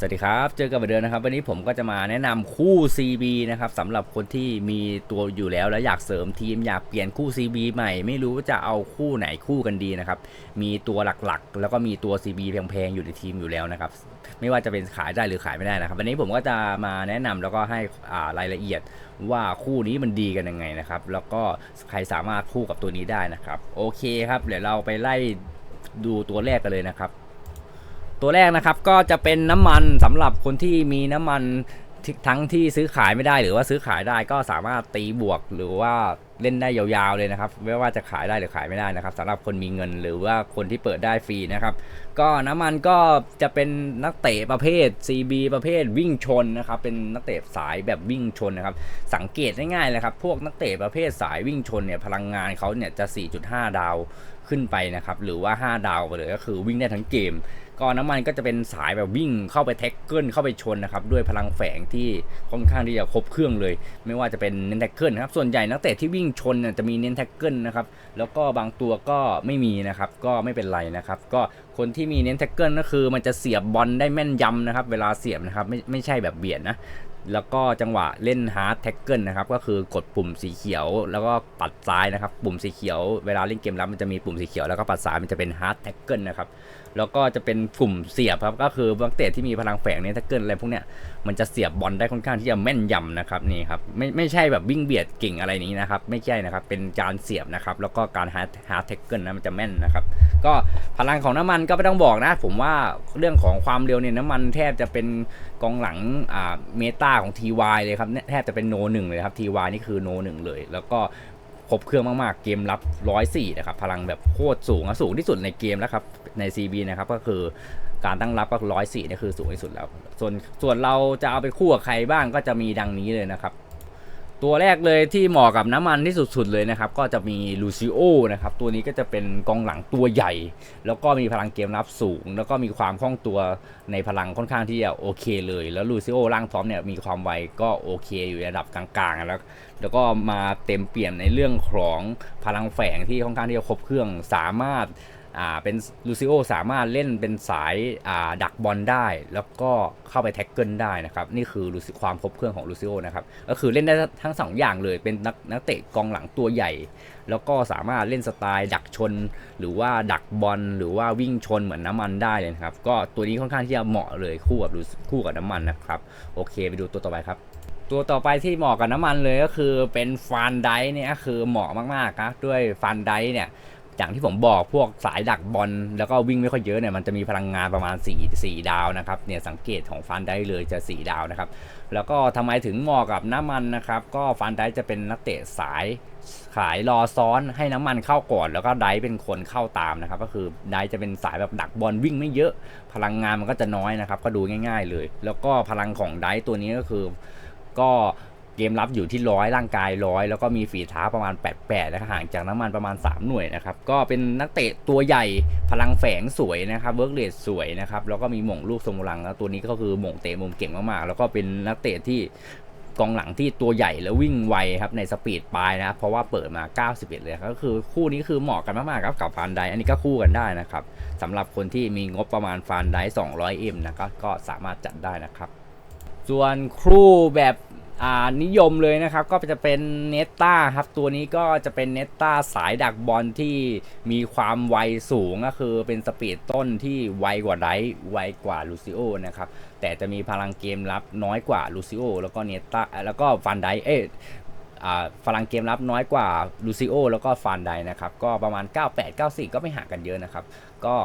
สวัสดีครับ เจอกันเหมือนเดิมนะครับ วันนี้ผมก็จะมาแนะนำคู่ CB นะครับสำหรับคนที่มีตัวอยู่แล้วแล้วอยากเสริมทีมอยากเปลี่ยนคู่ CB ใหม่ ไม่รู้ว่าจะเอาคู่ไหนคู่กันดีนะครับ มีตัวหลักๆ แล้วก็มีตัว CB แพงๆอยู่ในทีมอยู่แล้วนะครับ ไม่ว่าจะเป็นขายได้หรือขายไม่ได้นะครับ วันนี้ผมก็จะมาแนะนำแล้วก็ให้อ่ารายละเอียดว่าคู่นี้มันดีกันยังไงนะครับ แล้วก็ใครสามารถคู่กับตัวนี้ได้นะครับ โอเคครับ เดี๋ยวเราไปไล่ดูตัวแรกกันเลยนะครับ ตัวแรกนะครับก็จะเป็นน้ำมันสำหรับคนที่มีน้ำมันท,ทั้งที่ซื้อขายไม่ได้หรือว่าซื้อขายได้ก็สามารถตีบวกหรือว่าเล่นได้ยาวๆเลยนะครับ ไม่ว่าจะขายได้หรือขายไม่ได้นะครับสำหรับคนมีเงินหรือว่าคนที่เปิดได้ฟรีนะครับ ก็น้ำมันก็จะเป็นนักเตะประเภท CB ประเภทวิ่งชนนะครับเป็นนักเตะสายแบบวิ่งชนนะครับ สังเกตง่ายๆเลยครับพวกนักเตะประเภทสายวิ่งชนเนี่ยพลังงานเขาเนี่ยจะ 4.5 ดาว ขึ้นไปนะครับ หรือว่า 5 ดาวไปเลยก็คือวิ่งได้ทั้งเกม ก็น้ำมันก็จะเป็นสายแบบวิ่งเข้าไปแท็กเกิลเข้าไปชนนะครับ ด้วยพลังแฝงที่ค่อนข้างที่จะครบเครื่องเลย ไม่ว่าจะเป็นเน้นแท็กเกิลนะครับ ส่วนใหญ่นักเตะที่วิ่งชนจะมีเน้นแท็กเกิลนะครับ แล้วก็บางตัวก็ไม่มีนะครับ ก็ไม่เป็นไรนะครับ ก็คนที่มีเน้นแท็กเกิลก็คือมันจะเสียบบอลได้แม่นยำนะครับ เวลาเสียบนะครับ ไม่ไม่ใช่แบบเบียดนะ แล้วก็จังหวะเล่นฮาร์ดแท็กเกิลนะครับ ก็คือกดปุ่มสีเขียว แล้วก็ปัดซ้ายนะครับ ปุ่มสีเขียวเวลาเล่นเกมรับมันจะมีปุ่มสีเขียวแล้วก็ปัดซ้ายมันจะเป็นฮาร์ดแท็กเกิลนะครับ แล้วก็จะเป็นกลุ่มเสียบครับ ก็คือนักเตะที่มีพลังแฝงเนี่ยแท็กเกิลอะไรพวกเนี้ยมันจะเสียบบอลได้ค่อนข้างที่จะแม่นยำนะครับนี่ครับไม่ไม่ใช่แบบวิ่งเบียดเก่งอะไรนี้นะครับ ไม่ใช่นะครับเป็นการเสียบนะครับ แล้วก็การฮาร์ดฮาร์ดแท็กเกิลนะมันจะแม่นนะครับ ก็พลังของน้ำมันก็ไม่ต้องบอกนะ ผมว่าเรื่องของความเร็วเนี่ยน้ำมันแทบจะเป็นกองหลังอ่าเมตาของ TY เลยครับแทบจะเป็นโนหนึ่งเลยครับ TY นี่คือโนหนึ่งเลย แล้วก็ครบเครื่องมากๆ เกมรับ 104 นะครับ พลังแบบโคตรสูงอะสูงที่สุดในเกมแล้วครับ ใน CB นะครับ ก็คือการตั้งรับก็104นี่คือสูงที่สุดแล้ว ส่วนส่วนเราจะเอาไปคู่กับใครบ้างก็จะมีดังนี้เลยนะครับ ตัวแรกเลยที่เหมาะกับน้ำมันที่สุดๆเลยนะครับ ก็จะมีลูซิโอนะครับ ตัวนี้ก็จะเป็นกองหลังตัวใหญ่ แล้วก็มีพลังเกมรับสูง แล้วก็มีความคล่องตัวในพลังค่อนข้างที่จะโอเคเลย แล้วลูซิโอร่างพร้อมเนี่ยมีความไวก็โอเคอยู่ในระดับกลางๆ แล้ว แล้วก็มาเต็มเปี่ยมในเรื่องของพลังแฝงที่ค่อนข้างที่จะครบเครื่องสามารถ อ่าเป็นลูซิโอสามารถเล่นเป็นสายอ่าดักบอลได้ แล้วก็เข้าไปแท็กเกิลได้นะครับ นี่คือลูซิความครบเครื่องของลูซิโอนะครับ ก็คือเล่นได้ทั้งสองอย่างเลย เป็นนักนักเตะกองหลังตัวใหญ่ แล้วก็สามารถเล่นสไตล์ดักชน หรือว่าดักบอลหรือว่าวิ่งชนเหมือนน้ำมันได้เลยนะครับ ก็ตัวนี้ค่อนข้างที่จะเหมาะเลยคู่กับคู่กับน้ำมันนะครับ โอเค ไปดูตัวต่อไปครับตัวต่อไปที่เหมาะกับน้ำมันเลยก็คือเป็นฟันไดเนี่ยคือเหมาะมากๆครับด้วยฟันไดเนี่ย อย่างที่ผมบอกพวกสายดักบอลแล้วก็วิ่งไม่ค่อยเยอะเนี่ยมันจะมีพลังงานประมาณ 4 4 ดาวนะครับเนี่ยสังเกตของฟันได้เลยจะ 4 ดาวนะครับ แล้วก็ทำไมถึงเหมาะกับน้ำมันนะครับ ก็ฟันได้จะเป็นนักเตะสายขายรอซ้อนให้น้ำมันเข้าก่อน แล้วก็ไดเป็นคนเข้าตามนะครับ ก็คือไดจะเป็นสายแบบดักบอลวิ่งไม่เยอะพลังงานมันก็จะน้อยนะครับ ก็ดูง่าย ๆ เลย แล้วก็พลังของไดตัวนี้ก็คือก็ เกมรับอยู่ที่ร้อยร่างกายร้อยแล้วก็มีฝีเท้าประมาณ 88นะครับห่างจากน้ำมันประมาณ 3 หน่วยนะครับก็เป็นนักเตะตัวใหญ่พลังแฝงสวยนะครับเวิร์กเรทสวยนะครับแล้วก็มีหม่งลูกทรงพลังแล้วตัวนี้ก็คือหม่งเตะมุมเก่งมากๆ แล้วก็เป็นนักเตะที่กองหลังที่ตัวใหญ่แล้ววิ่งไวครับในสปีดปลายนะครับเพราะว่าเปิดมา 91 เลยก็คือคู่นี้คือเหมาะกันมากๆครับกับฟานไดอันนี้ก็คู่กันได้นะครับสำหรับคนที่มีงบประมาณฟานได 200M นะครับก็สามารถจัดได้นะครับ ส่วนครูแบบ นิยมเลยนะครับก็จะเป็นเนตตาครับตัวนี้ก็จะเป็นเนตตาสายดักบอลที่มีความไวสูงก็คือเป็นสปีดต้นที่ไวกว่าไดไวกว่าลูซิโอนะครับแต่จะมีพลังเกมรับน้อยกว่าลูซิโอแล้วก็เนตตาแล้วก็ฟันไดเอ๊ะอ่าพลังเกมรับน้อยกว่าลูซิโอแล้วก็ฟันไดนะครับก็ประมาณ 98 94 ก็ไม่ห่างกันเยอะนะครับก็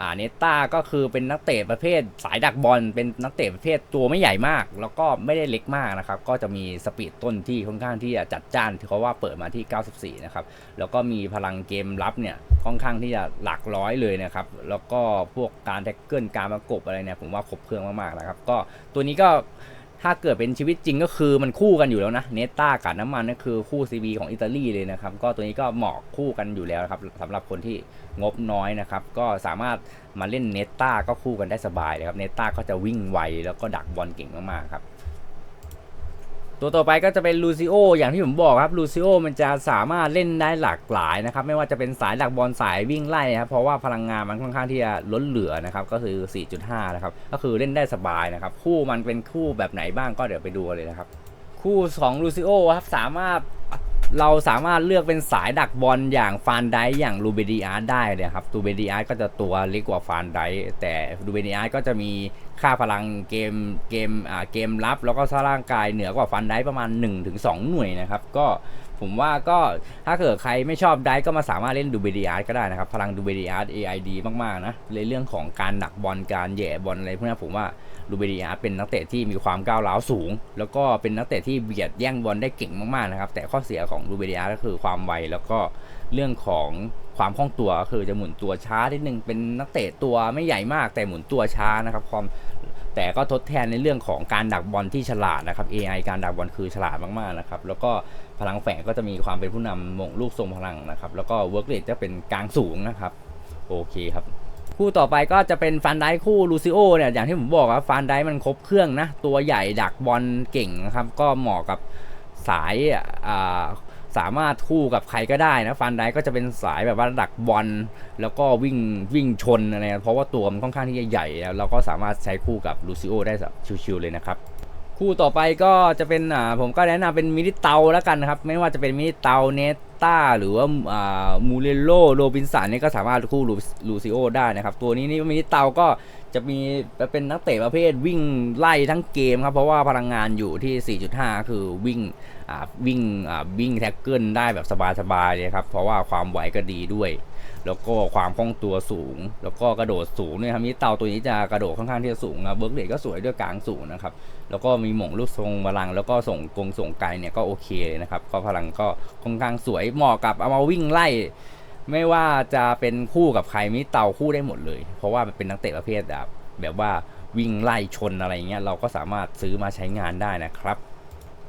อ่าเนต้าก็คือเป็นนักเตะประเภทสายดักบอล เป็นนักเตะประเภทตัวไม่ใหญ่มาก แล้วก็ไม่ได้เล็กมากนะครับ ก็จะมีสปีดต้นที่ค่อนข้างที่จะจัดจ้านที่เพราว่าเปิดมาที่ 94 นะครับ แล้วก็มีพลังเกมรับเนี่ยค่อนข้างที่จะหลักร้อยเลยนะครับ แล้วก็พวกการแท็กเกิลการประกบอะไรเนี่ยผมว่าครบเครื่องมากๆนะครับ ก็ตัวนี้ก็ ถ้าเกิดเป็นชีวิตจริงก็คือมันคู่กันอยู่แล้วนะเนต้ากับน้ำมันก็คือคู่ CB ของอิตาลีเลยนะครับ ก็ตัวนี้ก็เหมาะคู่กันอยู่แล้วครับสำหรับคนที่งบน้อยนะครับ ก็สามารถมาเล่นเนต้าก็คู่กันได้สบายเลยครับเนต้าก็จะวิ่งไวแล้วก็ดักบอลเก่งมากๆครับ ตัวต่อไปก็จะเป็นลูซิโออย่างที่ผมบอกครับลูซิโอมันจะสามารถเล่นได้หลากหลายนะครับ ไม่ว่าจะเป็นสายดักบอลสายวิ่งไล่นะครับเพราะว่าพลังงานมันค่อนข้างที่จะล้นเหลือนะครับก็คือ 4.5 นะครับ ก็คือเล่นได้สบายนะครับ คู่มันเป็นคู่แบบไหนบ้างก็เดี๋ยวไปดูเลยนะครับ คู่ของลูซิโอครับสามารถเราสามารถเลือกเป็นสายดักบอลอย่างฟานไดอย่างลูเบดีอาร์ได้เลยครับลูเบดีอาร์ก็จะตัวเล็กกว่าฟานไดแต่ลูเบดีอาร์ก็จะมี ค่าพลังเกมเกมอ่าเกมรับ แล้วก็สร้างร่างกายเหนือกว่าฟันได้ประมาณ 1-2 หน่วยนะครับ ก็ผมว่าก็ถ้าเกิดใครไม่ชอบได้ก็มาสามารถเล่นดูเบดีอาร์ตก็ได้นะครับ พลังดูเบดีอาร์ต AID มากๆนะในเรื่องของการดักบอลการแหย่บอลอะไรพวกนี้ผมว่าลูเบดิอาร์ตเป็นนักเตะที่มีความก้าวร้าวสูง แล้วก็เป็นนักเตะที่เบียดแย่งบอลได้เก่งมากๆนะครับแต่ข้อเสียของลูเบดิอาร์ตก็คือความไวแล้วก็เรื่องของ ความคล่องตัวคือจะหมุนตัวช้านิดนึงเป็นนักเตะตัวไม่ใหญ่มากแต่หมุนตัวช้านะครับความแต่ก็ทดแทนในเรื่องของการดักบอลที่ฉลาดนะครับ AI การดักบอลคือฉลาดมากๆนะครับแล้วก็พลังแฝงก็จะมีความเป็นผู้นำมงลูกทรงพลังนะครับแล้วก็เวิร์กเรทจะเป็นกลางสูงนะครับโอเคครับคู่ต่อไปก็จะเป็นฟันไดคู่ลูซิโอเนี่ยอย่างที่ผมบอกครับฟันไดมันครบเครื่องนะตัวใหญ่ดักบอลเก่งนะครับก็เหมาะกับสายอ่า สามารถคู่กับใครก็ได้นะฟันไดก็จะเป็นสายแบบว่าดักบอลแล้วก็วิ่งวิ่งชนอะไรนะเพราะว่าตัวมันค่อนข้างที่จะใหญ่แล้วเราก็สามารถใช้คู่กับลูซิโอได้ชิวๆเลยนะครับคู่ต่อไปก็จะเป็นอ่าผมก็แนะนำเป็นมินิเตาแล้วกันนะครับ ไม่ว่าจะเป็นมินิเตาเนต้าหรือว่าอ่ามูเรโลโรบินสันนี่ก็สามารถคู่ลูซิโอได้นะครับ ตัวนี้นี่มินิเตาก็ จะมีเป็นนักเตะประเภทวิ่งไล่ทั้งเกมครับ เพราะว่าพลังงานอยู่ที่ 4.5 คือวิ่งอ่าวิ่งอ่าวิ่งแท็กเกิลได้แบบสบายๆเลยครับ เพราะว่าความไหวก็ดีด้วย แล้วก็ความคล่องตัวสูง แล้วก็กระโดดสูงเนี่ยครับมินิเต่าตัวนี้จะกระโดดค่อนข้างที่จะสูงนะเบิร์กเดก็สวยด้วยกลางสูงนะครับ แล้วก็มีหม่งลูกทรงพลัง แล้วก็ส่งกงส่งไกลเนี่ยก็โอเคนะครับ ก็พลังก็ค่อนข้างสวยเหมาะกับเอามาวิ่งไล่ ไม่ว่าจะเป็นคู่กับใครมิเตาคู่ได้หมดเลย เพราะว่ามันเป็นนักเตะประเภทแบบแบบว่าวิ่งไล่ชนอะไรเงี้ยเราก็สามารถซื้อมาใช้งานได้นะครับ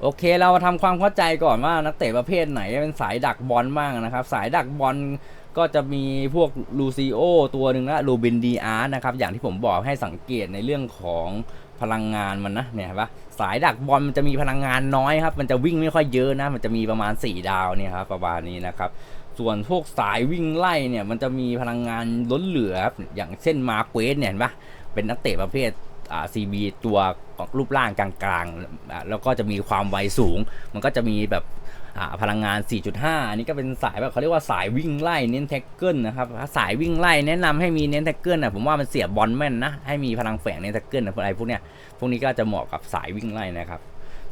โอเคเรามาทำความเข้าใจก่อนว่านักเตะประเภทไหนเป็นสายดักบอลบ้างนะครับ สายดักบอลก็จะมีพวกลูซิโอตัวหนึ่งนะลูบินดีอาร์นะครับ อย่างที่ผมบอกให้สังเกตในเรื่องของพลังงานมันนะเนี่ยเห็นปะสายดักบอลมันจะมีพลังงานน้อยครับ มันจะวิ่งไม่ค่อยเยอะนะ มันจะมีประมาณ 4 ดาวเนี่ยครับประมาณนี้นะครับ ส่วนพวกสายวิ่งไล่เนี่ยมันจะมีพลังงานล้นเหลือครับอย่างเช่นมาเควสเนี่ยเห็นปะเป็นนักเตะประเภทอ่าซีบีตัวรูปร่างกลางๆ แล้วก็จะมีความไวสูง มันก็จะมีแบบอ่าพลังงาน 4.5 อันนี้ก็เป็นสายแบบเขาเรียกว่าสายวิ่งไล่เน้นแท็กเกิลนะครับ สายวิ่งไล่แนะนำให้มีเน้นแท็กเกิลนะผมว่ามันเสียบบอลแม่นนะ ให้มีพลังแฝงเน้นแท็กเกิลนะพวกอะไรพวกเนี้ย พวกนี้ก็จะเหมาะกับสายวิ่งไล่นะครับ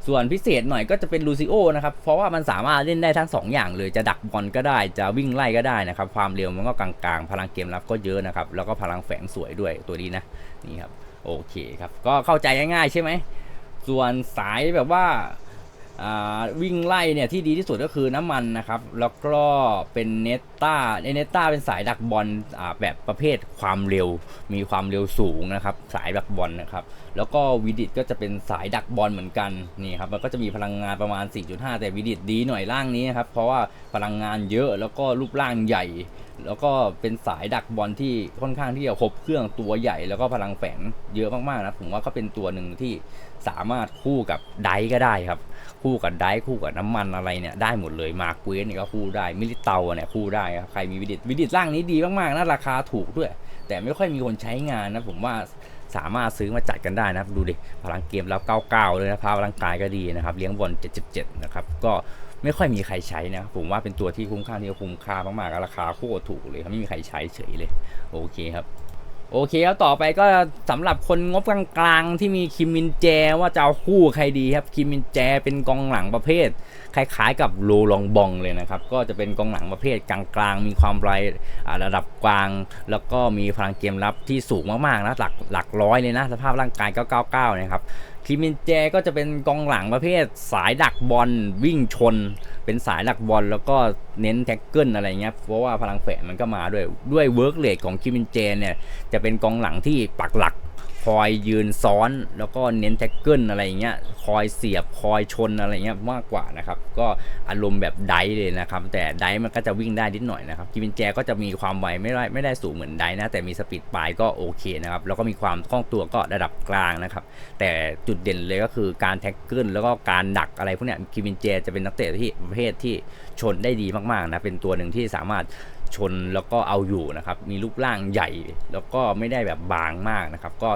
ส่วนพิเศษหน่อยก็จะเป็นลูซิโอนะครับ เพราะว่ามันสามารถเล่นได้ทั้ง 2 อย่างเลย จะดักบอลก็ได้ จะวิ่งไล่ก็ได้นะครับ ความเร็วมันก็กลางๆ พลังเกมรับก็เยอะนะครับ แล้วก็พลังแฝงสวยด้วยตัวนี้นะ นี่ครับ โอเคครับ ก็เข้าใจง่ายๆใช่ไหม ส่วนสายแบบว่าวิ่งไล่เนี่ยที่ดีที่สุดก็คือน้ำมันนะครับ แล้วก็เป็นเนต้าเนต้าเป็นสายดักบอลแบบประเภทความเร็ว มีความเร็วสูงนะครับ สายดักบอลนะครับ แล้วก็วิดิตก็จะเป็นสายดักบอลเหมือนกันนี่ครับมันก็จะมีพลังงานประมาณ 4.5 แต่วิดิตดีหน่อยร่างนี้นะครับเพราะว่าพลังงานเยอะแล้วก็รูปร่างใหญ่ แล้วก็เป็นสายดักบอลที่ค่อนข้างที่จะครบเครื่องตัวใหญ่ แล้วก็พลังแฝงเยอะมากๆนะผมว่าก็เป็นตัวหนึ่งที่สามารถคู่กับไดก็ได้ครับ คู่กับไดคู่กับน้ำมันอะไรเนี่ยได้หมดเลยมาเกวสเนี่ยก็คู่ได้มิลิเตาเนี่ยคู่ได้ครับใครมีวิดิตวิดิตร่างนี้ดีมากๆนะราคาถูกด้วย แต่ไม่ค่อยมีคนใช้งานนะผมว่า สามารถซื้อมาจัดกันได้นะครับ ดูดิพลังเกมแล้ว99 เลยนะพลังกายก็ดีนะครับ เลี้ยงบอล77 นะครับ ก็ไม่ค่อยมีใครใช้นะ ผมว่าเป็นตัวที่คุ้มค่าที่คุ้มค่ามากๆราคาโคตรถูกเลยครับไม่มีใครใช้เฉยเลย โอเคครับ โอเคแล้วต่อไปก็สำหรับคนงบกลางๆที่มีคิมมินแจว่าจะเอาคู่ใครดีครับคิมมินแจเป็นกองหลังประเภท คล้ายๆกับโลลองบองเลยนะครับ ก็จะเป็นกองหลังประเภทกลางๆ มีความไรระดับกลาง แล้วก็มีพลังเกมรับที่สูงมากๆนะหลักหลักร้อยเลยนะ สภาพร่างกายก็99 นะครับ คิมินแจก็จะเป็นกองหลังประเภทสายดักบอลวิ่งชน เป็นสายดักบอลแล้วก็เน้นแท็กเกิลอะไรเงี้ยเพราะว่าพลังแฝงมันก็มาด้วยด้วยเวิร์กเลทของคิมินเจเนี่ยจะเป็นกองหลังที่ปักหลัก คอยยืนซ้อน แล้วก็เน้นแท็กเกิลอะไรอย่างเงี้ยคอยเสียบคอยชนอะไรเงี้ยมากกว่านะครับ ก็อารมณ์แบบไดเลยนะครับ แต่ไดมันก็จะวิ่งได้นิดหน่อยนะครับกิมินแจก็จะมีความไวไม่ได้ไม่ได้สูงเหมือนไดนะแต่มีสปีดปลายก็โอเคนะครับแล้วก็มีความคล่องตัวก็ระดับกลางนะครับ แต่จุดเด่นเลยก็คือการแท็กเกิลแล้วก็การดักอะไรพวกเนี้ยกิมินแจจะเป็นนักเตะที่ประเภทที่ชนได้ดีมากๆนะเป็นตัวหนึ่งที่สามารถ ชนแล้วก็เอาอยู่นะครับ มีรูปร่างใหญ่ แล้วก็ไม่ได้แบบบางมากนะครับ ก็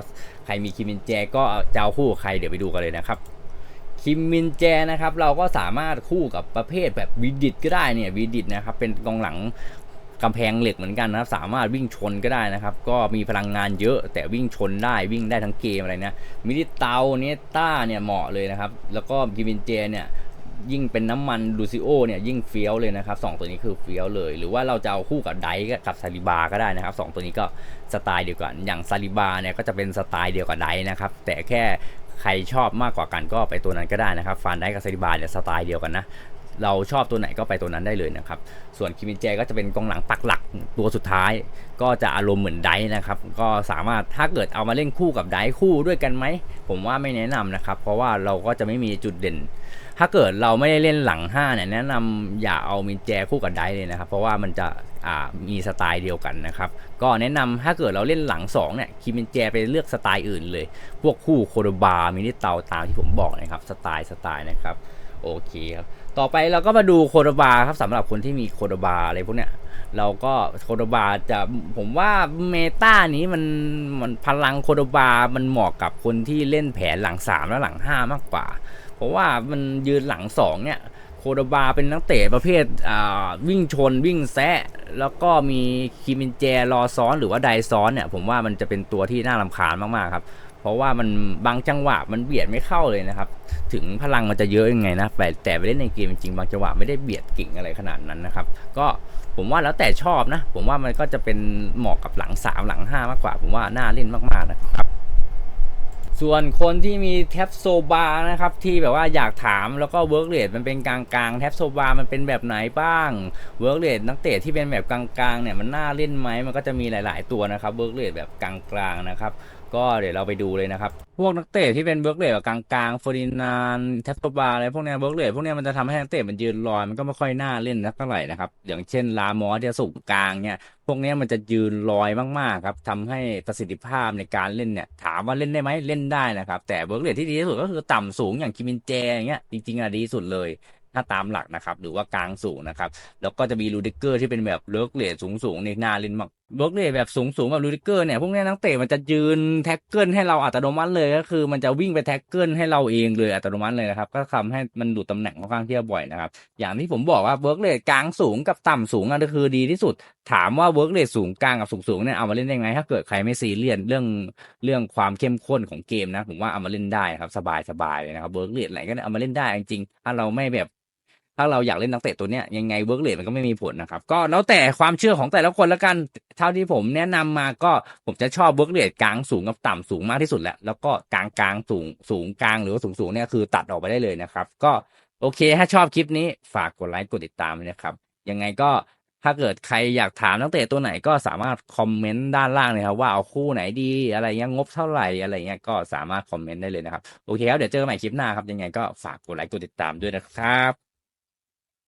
ใครมีคิมมินแจก็จะเอาคู่กับใครเดี๋ยวไปดูกันเลยนะครับคิมมินแจนะครับ เราก็สามารถคู่กับประเภทแบบวีดิตก็ได้เนี่ยวีดิตนะครับ เป็นกองหลังกำแพงเหล็กเหมือนกันนะครับ สามารถวิ่งชนก็ได้นะครับ ก็มีพลังงานเยอะ แต่วิ่งชนได้วิ่งได้ทั้งเกมอะไรเนี่ยมิดิเตาเนต้าเนี่ยเหมาะเลยนะครับ แล้วก็คิมินเจเนี่ย ยิ่งเป็นน้ำมันลูซิโอเนี่ยยิ่งเฟี้ยวเลยนะครับสองตัวนี้คือเฟี้ยวเลย หรือว่าเราจะเอาคู่กับไดกับซาลิบาก็ได้นะครับสองตัวนี้ก็สไตล์เดียวกัน อย่างซาลิบาเนี่ยก็จะเป็นสไตล์เดียวกับไดนะครับ แต่แค่ใครชอบมากกว่ากันก็ไปตัวนั้นก็ได้นะครับฟานได้กับซาลิบาเนี่ยสไตล์เดียวกันนะ เราชอบตัวไหนก็ไปตัวนั้นได้เลยนะครับ ส่วนคิมินเจก็จะเป็นกองหลังปักหลักตัวสุดท้าย ก็จะอารมณ์เหมือนไดนะครับ ก็สามารถถ้าเกิดเอามาเล่นคู่กับไดคู่ด้วยกันไหม ผมว่าไม่แนะนำนะครับ เพราะว่าเราก็จะไม่มีจุดเด่น ถ้าเกิดเราไม่ได้เล่นหลัง5เนี่ยแนะนำอย่าเอามินแจคู่กับไดเลยนะครับ เพราะว่ามันจะมีสไตล์เดียวกันนะครับ ก็แนะนำถ้าเกิดเราเล่นหลัง2เนี่ยคิมินแจไปเลือกสไตล์อื่นเลย พวกคู่โคโดบามินิเตาตามที่ผมบอกนะครับ สไตล์สไตล์นะครับ โอเคครับ ต่อไปเราก็มาดูโคโดบาครับสำหรับคนที่มีโคโดบาอะไรพวกเนี้ยเราก็โคโดบาจะผมว่าเมตานี้มันมันพลังโคโดบามันเหมาะกับคนที่เล่นแผนหลัง 3 และหลัง 5 มากกว่า เพราะว่ามันยืนหลัง 2 เนี่ยโคโดบาเป็นนักเตะประเภทอ่าวิ่งชนวิ่งแซะ แล้วก็มีคิมินแจรอซ้อนหรือว่าไดซ้อนเนี่ย ผมว่ามันจะเป็นตัวที่น่ารำคาญมาก ๆ ครับ เพราะว่ามันบางจังหวะมันเบียดไม่เข้าเลยนะครับ ถึงพลังมันจะเยอะยังไงนะแต่แต่ไปเล่นในเกมจริงบางจังหวะไม่ได้เบียดกิ่งอะไรขนาดนั้นนะครับ ก็ผมว่าแล้วแต่ชอบนะ ผมว่ามันก็จะเป็นเหมาะกับหลัง 3 หลัง 5 มากกว่า ผมว่าน่าเล่นมากๆนะครับ ส่วนคนที่มีแท็บโซบานะครับ ที่แบบว่าอยากถามแล้วก็เวิร์กเรทมันเป็นกลางๆแท็บโซบามันเป็นแบบไหนบ้างเวิร์กเรทนักเตะที่เป็นแบบกลางๆเนี่ยมันน่าเล่นไหมมันก็จะมีหลาย ๆ ตัวนะครับเวิร์กเรทแบบกลางๆนะครับ ก็เดี๋ยวเราไปดูเลยนะครับ พวกนักเตะที่เป็นเบิร์กเลดแบบกลางๆฟอร์ดินานแทปโตบาอะไรพวกเนี้ยเบิร์กเลดพวกเนี้ยมันจะทำให้นักเตะมันยืนลอยมันก็ไม่ค่อยน่าเล่นนักเท่าไหร่นะครับอย่างเช่นลามอสที่สูงกลางเนี่ยพวกเนี้ยมันจะยืนลอยมากๆครับทำให้ประสิทธิภาพในการเล่นเนี่ยถามว่าเล่นได้ไหมเล่นได้นะครับ แต่เบิร์กเลดที่ดีที่สุดก็คือต่ำสูงอย่างคิมินเจอย่างเงี้ยจริงๆอะดีสุดเลยถ้าตามหลักนะครับ หรือว่ากลางสูงนะครับ แล้วก็จะมีลูดิเกอร์ที่เป็นแบบเลิกเลทสูงสูงๆนี่น่าเล่น มากเลิกเลทแบบสูงสูงๆแบบลูดิเกอร์เนี่ยพวกนี้นักเตะมันจะยืนแท็กเกิลให้เราอัตโนมัติเลยก็คือ มันจะวิ่งไปแท็กเกิลให้เราเองเลยอัตโนมัติเลยนะครับก็ทำให้มันดูดตำแหน่งค่อนข้างที่จะบ่อยนะครับอย่างที่ผมบอกว่าเวิร์กเลทกลางสูงกับต่ำสูงอันนี้คือดีที่สุด ถามว่าเวิร์กเลทสูงกลางกับสูงสูงๆเนี่ยเอามาเล่นได้ไง ถ้าเกิดใครไม่ซีเรียสเรื่องเรื่องความเข้มข้นของเกมนะผมว่าเอามาเล่นได้ครับสบายสบายเลยนะครับเวิร์กเลทอะไรก็เอามาเล่นได้จริงๆถ้าเราไม่แบบ ถ้าเราอยากเล่นนักเตะตัวเนี้ยยังไงเวิร์กเลทมันก็ไม่มีผลนะครับ ก็แล้วแต่ความเชื่อของแต่ละคนแล้วกันเท่าที่ผมแนะนำมาก็ผมจะชอบเวิร์กเลทกลางสูงกับต่ำสูงมากที่สุดแหละแล้วก็กลางกลางสูงสูงกลางหรือว่าสูงสูงเนี่ยคือตัดออกไปได้เลยนะครับ ก็โอเค ถ้าชอบคลิปนี้ฝากกดไลค์กดติดตามนะครับ ยังไงก็ถ้าเกิดใครอยากถามนักเตะตัวไหนก็สามารถคอมเมนต์ด้านล่างเลยครับว่าเอาคู่ไหนดีอะไรเงี้ยงบเท่าไหร่อะไรเงี้ยก็สามารถคอมเมนต์ได้เลยนะครับ โอเคครับเดี๋ยวเจอกันใหม่คลิปหน้าครับ ยังไงก็ฝากกดไลค์กดติดตามด้วยนะครับ